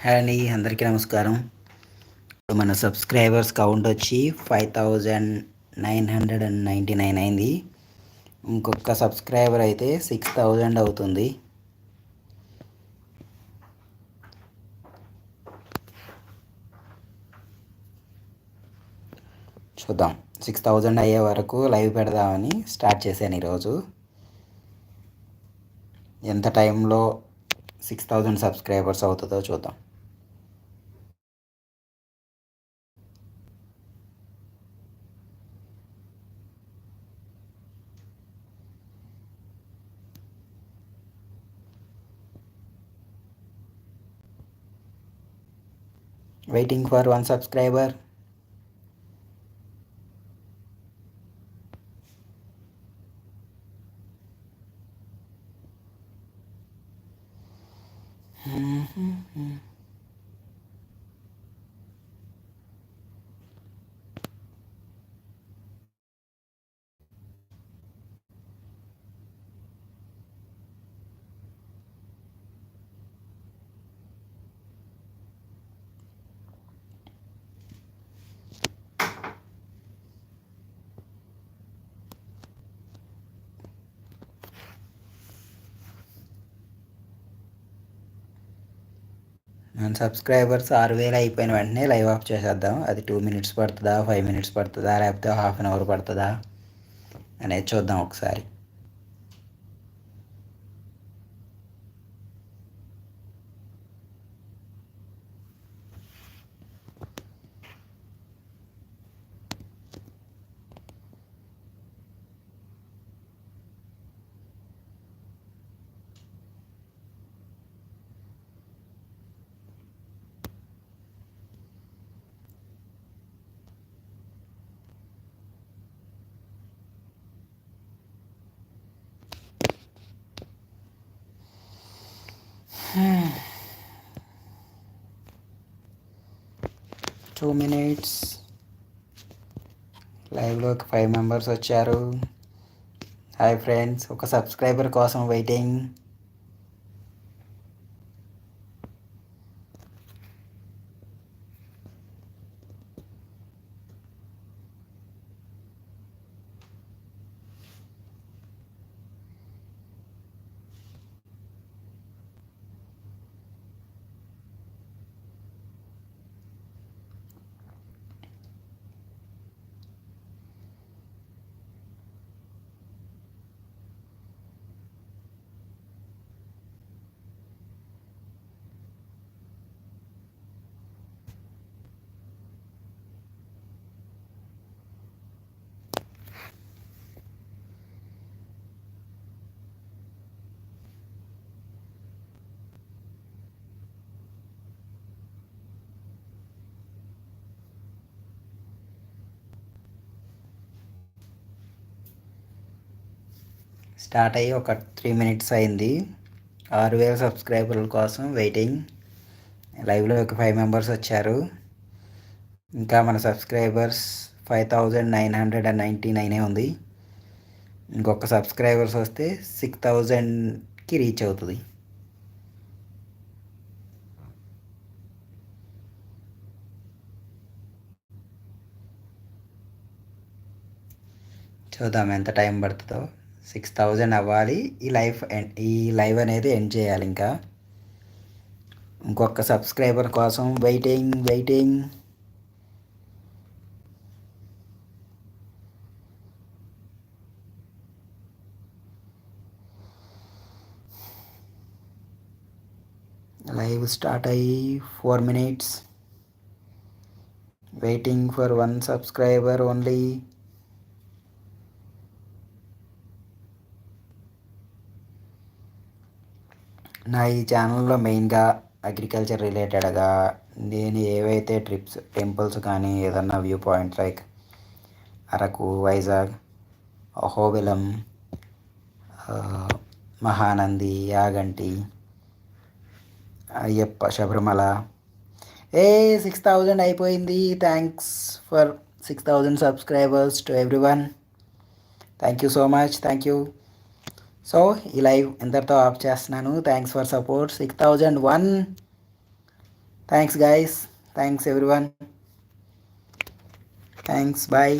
Hi అండి అందరికీ నమస్కారం. ఇప్పుడు మన సబ్స్క్రైబర్స్ కౌంట్ వచ్చి five thousand nine hundred and ninety nine అయింది. ఇంకొక సబ్స్క్రైబర్ అయితే సిక్స్ థౌజండ్ అవుతుంది. చూద్దాం. సిక్స్ థౌజండ్ అయ్యే వరకు లైవ్ పెడదామని స్టార్ట్ చేశాను ఈరోజు. ఎంత టైంలో సిక్స్ థౌజండ్ సబ్స్క్రైబర్స్ అవుతుందో చూద్దాం. Waiting for one subscriber and subscribers ఆరు వేలు అయిపోయిన వెంటనే లైవ్ ఆఫ్ చేసేద్దాం. అది టూ మినిట్స్ పడుతుందా ఫైవ్ మినిట్స్ పడుతుందా లేకపోతే హాఫ్ అన్ అవర్ పడుతుందా అనేది చూద్దాం ఒకసారి. టూ మినిట్స్ లైవ్లోకి ఫైవ్ మెంబర్స్ వచ్చారు. హాయ్ ఫ్రెండ్స్ ఒక సబ్స్క్రైబర్ కోసం వెయిటింగ్ స్టార్ట్ అయ్యి ఒక త్రీ మినిట్స్ అయింది. ఆరు వేల సబ్స్క్రైబర్ల కోసం వెయిటింగ్. లైవ్లో ఒక ఫైవ్ మెంబర్స్ వచ్చారు. ఇంకా మన subscribers five thousand nine hundred and ninety నైనే ఉంది. ఇంకొక సబ్స్క్రైబర్స్ వస్తే సిక్స్ థౌజండ్కి రీచ్ అవుతుంది. చూద్దాం ఎంత టైం పడుతుందో. సిక్స్ థౌజండ్ అవ్వాలి. ఈ లైఫ్ ఈ లైవ్ అనేది ఎండ్ చేయాలి ఇంకా. ఇంకొక సబ్స్క్రైబర్ కోసం వెయిటింగ్ వెయిటింగ్ లైవ్ స్టార్ట్ అయ్యి four minutes waiting for one subscriber only నా ఈ ఛానల్లో మెయిన్గా అగ్రికల్చర్ రిలేటెడ్గా నేను ఏవైతే ట్రిప్స్ టెంపుల్స్ కానీ ఏదన్నా view points like Araku Vizag Ahobilam Mahanandi Yaganti Ayyappa Sabarimala. ఏ సిక్స్ థౌజండ్ అయిపోయింది. Thanks for six thousand subscribers to everyone thank you so much thank you so ఈ లైవ్ ఎంతటితో ఆఫ్ చేస్తున్నాను? Thanks for support six thousand one thanks guys thanks everyone thanks bye